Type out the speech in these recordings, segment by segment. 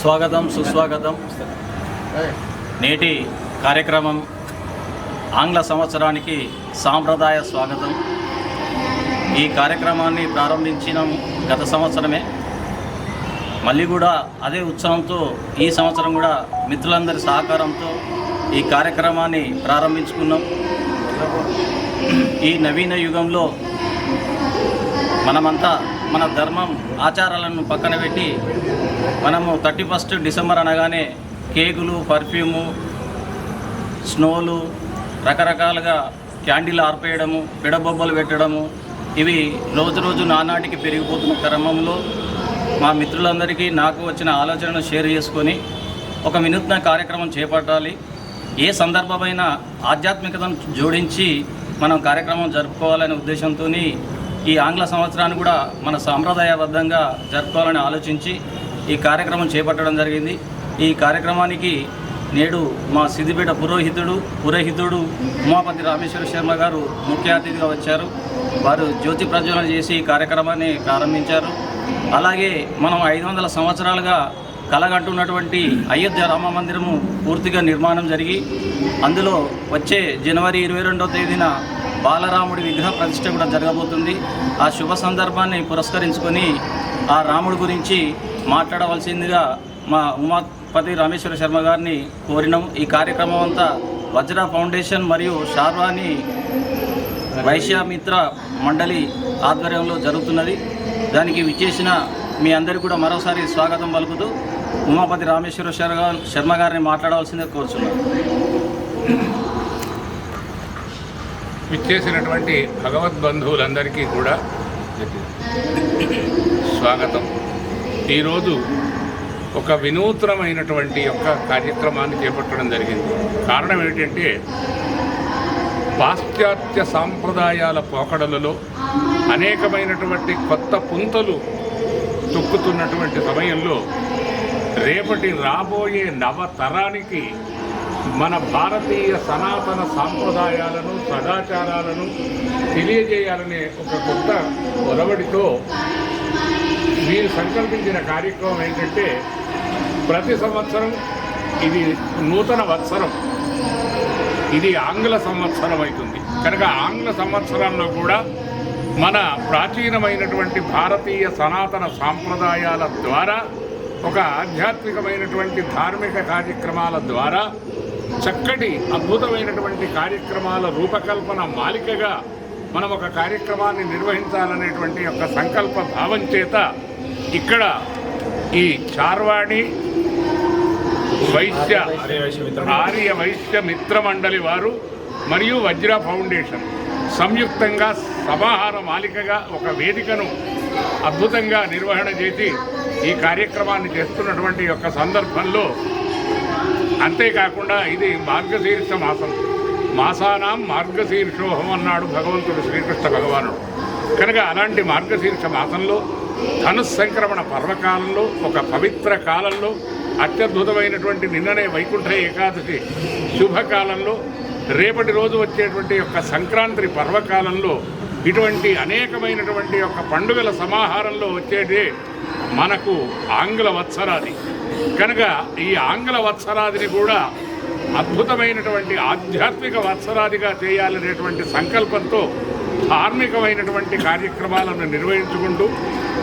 స్వాగతం సుస్వాగతం. నేటి కార్యక్రమం ఆంగ్ల సంవత్సరానికి సాంప్రదాయ స్వాగతం. ఈ కార్యక్రమాన్ని ప్రారంభించిన గత సంవత్సరమే. మళ్ళీ కూడా అదే ఉత్సాహంతో ఈ సంవత్సరం కూడా మిత్రులందరి సహకారంతో ఈ కార్యక్రమాన్ని ప్రారంభించుకున్నాం. ఈ నవీన యుగంలో మనమంతా మన ధర్మం ఆచారాలను పక్కన పెట్టి మనము థర్టీ ఫస్ట్ డిసెంబర్ అనగానే కేకులు పర్ఫ్యూము స్నోలు రకరకాలుగా క్యాండిల్ ఆర్పేయడము పిడబొబ్బలు పెట్టడము ఇవి రోజు రోజు నానాటికి పెరిగిపోతున్న క్రమంలో మా మిత్రులందరికీ నాకు వచ్చిన ఆలోచనను షేర్ చేసుకొని ఒక వినూత్న కార్యక్రమం చేపట్టాలి. ఏ సందర్భమైన ఆధ్యాత్మికతను జోడించి మనం కార్యక్రమం జరుపుకోవాలనే ఉద్దేశంతో ఈ ఆంగ్ల సంవత్సరాన్ని కూడా మన సాంప్రదాయబద్ధంగా జరుపుకోవాలని ఆలోచించి ఈ కార్యక్రమం చేపట్టడం జరిగింది. ఈ కార్యక్రమానికి నేడు మా సిద్దిపేట పురోహితుడు పురోహితుడు ఉమాపతి రామేశ్వర శర్మ గారు ముఖ్య అతిథిగా వచ్చారు. వారు జ్యోతి ప్రజ్వలన చేసి ఈ కార్యక్రమాన్ని ప్రారంభించారు. అలాగే మనం ఐదు వందల సంవత్సరాలుగా కలగంటున్నటువంటి అయోధ్య రామ మందిరము పూర్తిగా నిర్మాణం జరిగి అందులో వచ్చే జనవరి ఇరవై రెండవ తేదీన బాలరాముడి విగ్రహ ప్రతిష్ట కూడా జరగబోతుంది. ఆ శుభ సందర్భాన్ని పురస్కరించుకొని ఆ రాముడి గురించి మాట్లాడవలసిందిగా మా ఉమాపతి రామేశ్వర శర్మ గారిని కోరినాం. ఈ కార్యక్రమం అంతా వజ్ర ఫౌండేషన్ మరియు షార్వాణి వైశ్యమిత్ర మండలి ఆధ్వర్యంలో జరుగుతున్నది. దానికి విచ్చేసిన మీ అందరికీ కూడా మరోసారి స్వాగతం పలుకుతూ ఉమాపతి రామేశ్వర శర్మ గారిని మాట్లాడవలసిందే కోరుచున్నాను. విచ్చేసినటువంటి భగవద్బంధువులందరికీ కూడా స్వాగతం. ఈరోజు ఒక వినూత్నమైనటువంటి యొక్క కార్యక్రమాన్ని చేపట్టడం జరిగింది. కారణం ఏంటంటే పాశ్చాత్య సాంప్రదాయాల పోకడలలో అనేకమైనటువంటి కొత్త పుంతలు తొక్కుతున్నటువంటి సమయంలో రేపటి రాబోయే నవతరానికి మన భారతీయ సనాతన సాంప్రదాయాలను సదాచారాలను తెలియజేయాలనే ఒక కొత్త ఒరవడితో వీరు సంకల్పించిన కార్యక్రమం ఏంటంటే ప్రతి సంవత్సరం ఇది నూతన వత్సరం. ఇది ఆంగ్ల సంవత్సరం అవుతుంది. కనుక ఆంగ్ల సంవత్సరంలో కూడా మన ప్రాచీనమైనటువంటి భారతీయ సనాతన సాంప్రదాయాల ద్వారా ఒక ఆధ్యాత్మికమైనటువంటి ధార్మిక కార్యక్రమాల ద్వారా చక్కటి అద్భుతమైనటువంటి కార్యక్రమాల రూపకల్పన మాలికగా మనం ఒక కార్యక్రమాన్ని నిర్వహించాలనేటువంటి యొక్క సంకల్ప భావం చేత ఇక్కడ ఈ చార్వాణి వైశ్య ఆర్య వైశ్య మిత్ర మండలి వారు మరియు వజ్ర ఫౌండేషన్ సంయుక్తంగా సమాహార మాలికగా ఒక వేదికను అద్భుతంగా నిర్వహణ చేసి ఈ కార్యక్రమాన్ని చేస్తున్నటువంటి యొక్క సందర్భంలో అంతేకాకుండా ఇది మార్గశీర్ష మాసం. మాసానాం మార్గశీర్షోహం అన్నాడు భగవంతుడు శ్రీకృష్ణ భగవానుడు. కనుక అలాంటి మార్గశీర్ష మాసంలో ధనుస్సంక్రమణ పర్వకాలంలో ఒక పవిత్ర కాలంలో అత్యద్భుతమైనటువంటి నిన్ననే వైకుంఠ ఏకాదశి శుభకాలంలో రేపటి రోజు వచ్చేటువంటి యొక్క సంక్రాంతి పర్వకాలంలో ఇటువంటి అనేకమైనటువంటి యొక్క పండుగల సమాహారంలో వచ్చేదే మనకు ఆంగ్ల వత్సరాది. కనుక ఈ ఆంగ్ల వత్సరాదిని కూడా అద్భుతమైనటువంటి ఆధ్యాత్మిక వత్సరాదిగా చేయాలనేటువంటి సంకల్పంతో ధార్మికమైనటువంటి కార్యక్రమాలను నిర్వహించుకుంటూ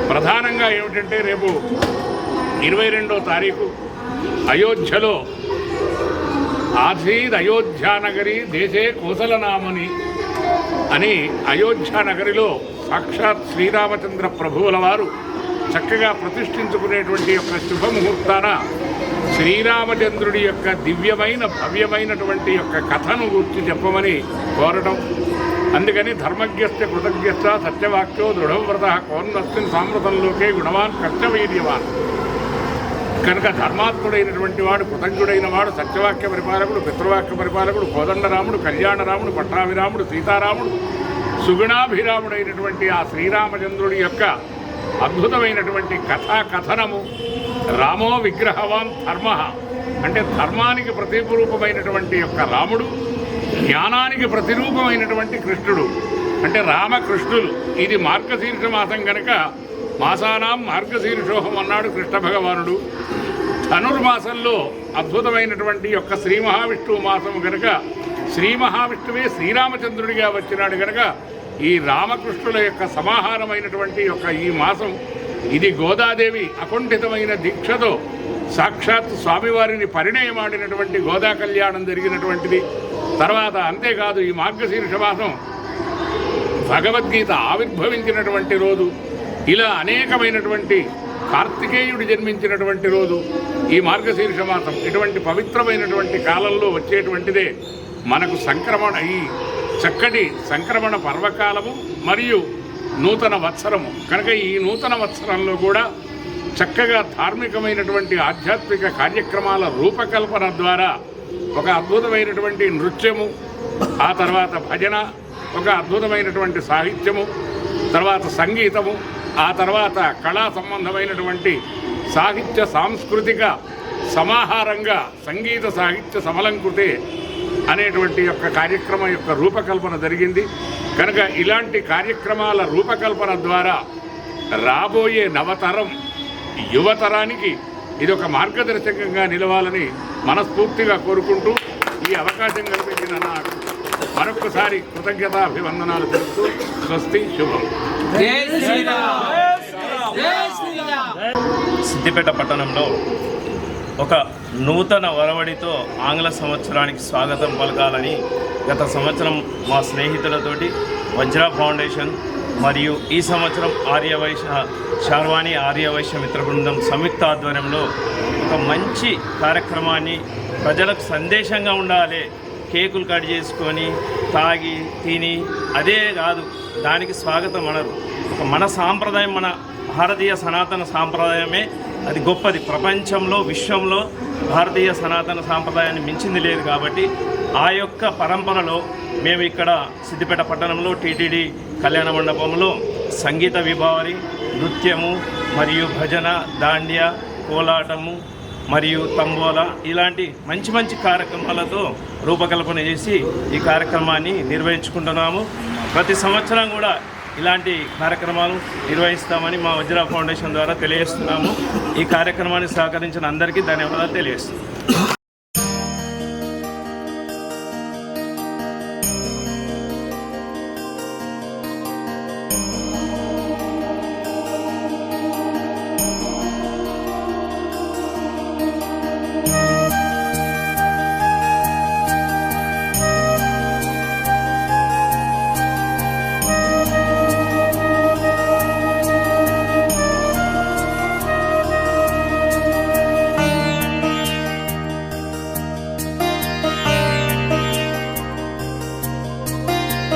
ప్రధానంగా ఏమిటంటే రేపు ఇరవై రెండో తారీఖు అయోధ్యలో ఆసీద్ అయోధ్యానగరి దేశే కోసలనామని అని అయోధ్యానగరిలో సాక్షాత్ శ్రీరామచంద్ర ప్రభువుల వారు చక్కగా ప్రతిష్ఠించుకునేటువంటి యొక్క శుభముహూర్తాన శ్రీరామచంద్రుడి యొక్క దివ్యమైన భవ్యమైనటువంటి యొక్క కథను గుర్తి చెప్పమని కోరడం అందుకని ధర్మజ్ఞస్య కృతజ్ఞస్య సత్యవాక్యో దృఢవ్రత కోన్నస్మిన్ సామృతంలోకే గుణవాన్ కర్తవీర్యవాన్ కనుక ధర్మాత్ముడైనటువంటి వాడు కృతజ్ఞుడైన వాడు సత్యవాక్య పరిపాలకుడు పితృవాక్య పరిపాలకుడు కోదండరాముడు కళ్యాణరాముడు పట్టాభిరాముడు సీతారాముడు సుగుణాభిరాముడైనటువంటి ఆ శ్రీరామచంద్రుడి యొక్క అద్భుతమైనటువంటి కథా కథనము. రామో విగ్రహవాన్ ధర్మ. అంటే ధర్మానికి ప్రతిరూపమైనటువంటి యొక్క రాముడు జ్ఞానానికి ప్రతిరూపమైనటువంటి కృష్ణుడు. అంటే రామకృష్ణులు. ఇది మార్గశీర్ష మాసం కనుక మాసానాం మార్గశీర్షోహం అన్నాడు కృష్ణ భగవానుడు. ధనుర్మాసంలో అద్భుతమైనటువంటి యొక్క శ్రీ మహావిష్ణువు మాసము కనుక శ్రీ మహావిష్ణువే శ్రీరామచంద్రుడిగా వచ్చినాడు కనుక ఈ రామకృష్ణుల యొక్క సమాహారమైనటువంటి యొక్క ఈ మాసం ఇది గోదాదేవి అకుంఠితమైన దీక్షతో సాక్షాత్ స్వామివారిని పరిణయమాడినటువంటి గోదా కళ్యాణం జరిగినటువంటిది. తర్వాత అంతేకాదు ఈ మార్గశీర్ష మాసం భగవద్గీత ఆవిర్భవించినటువంటి రోజు ఇలా అనేకమైనటువంటి కార్తికేయుడు జన్మించినటువంటి రోజు ఈ మార్గశీర్ష మాసం ఇటువంటి పవిత్రమైనటువంటి కాలంలో వచ్చేటువంటిదే మనకు సంక్రమణ ఈ చక్కటి సంక్రమణ పర్వకాలము మరియు నూతన వత్సరము. కనుక ఈ నూతన వత్సరంలో కూడా చక్కగా ధార్మికమైనటువంటి ఆధ్యాత్మిక కార్యక్రమాల రూపకల్పన ద్వారా ఒక అద్భుతమైనటువంటి నృత్యము ఆ తర్వాత భజన ఒక అద్భుతమైనటువంటి సాహిత్యము తర్వాత సంగీతము ఆ తర్వాత కళా సంబంధమైనటువంటి సాహిత్య సాంస్కృతిక సమాహారంగా సంగీత సాహిత్య సమలంకృతే అనేటువంటి యొక్క కార్యక్రమం యొక్క రూపకల్పన జరిగింది. కనుక ఇలాంటి కార్యక్రమాల రూపకల్పన ద్వారా రాబోయే నవతరం యువతరానికి ఇది ఒక మార్గదర్శకంగా నిలవాలని మనస్ఫూర్తిగా కోరుకుంటూ ఈ అవకాశం కల్పించిన నాకు మరొకసారి కృతజ్ఞతాభివందనాలు తెలుపుతూ స్వస్తి శుభం. సిద్దిపేట పట్టణంలో ఒక నూతన వరవడితో ఆంగ్ల సంవత్సరానికి స్వాగతం పలకాలని గత సంవత్సరం మా స్నేహితులతోటి వజ్ర ఫౌండేషన్ మరియు ఈ సంవత్సరం ఆర్యవైశ్య శార్వాణి ఆర్యవైశ్య మిత్ర బృందం సంయుక్త ఆధ్వర్యంలో ఒక మంచి కార్యక్రమాన్ని ప్రజలకు సందేశంగా ఉండాలి. కేకులు కట్ చేసుకొని తాగి తిని అదే కాదు దానికి స్వాగతం అనరు. ఒక మన సాంప్రదాయం మన భారతీయ సనాతన సాంప్రదాయమే అది గొప్పది. ప్రపంచంలో విశ్వంలో భారతీయ సనాతన సాంప్రదాయాన్ని మించింది లేదు కాబట్టి ఆ యొక్క పరంపరలో మేము ఇక్కడ సిద్దిపేట పట్టణంలో టీటీడీ కళ్యాణ మండపంలో సంగీత విభావరి నృత్యము మరియు భజన దాండ్య కోలాటము మరియు తంబోలా ఇలాంటి మంచి మంచి కార్యక్రమాలతో రూపకల్పన చేసి ఈ కార్యక్రమాన్ని నిర్వహించుకుంటున్నాము. ప్రతి సంవత్సరం కూడా ఇలాంటి కార్యక్రమాలు నిర్వహిస్తామని మా వజ్ర ఫౌండేషన్ ద్వారా తెలియజేస్తున్నాము. ఈ కార్యక్రమాన్ని సహకరించిన అందరికీ ధన్యవాదాలు తెలియజేస్తున్నాము.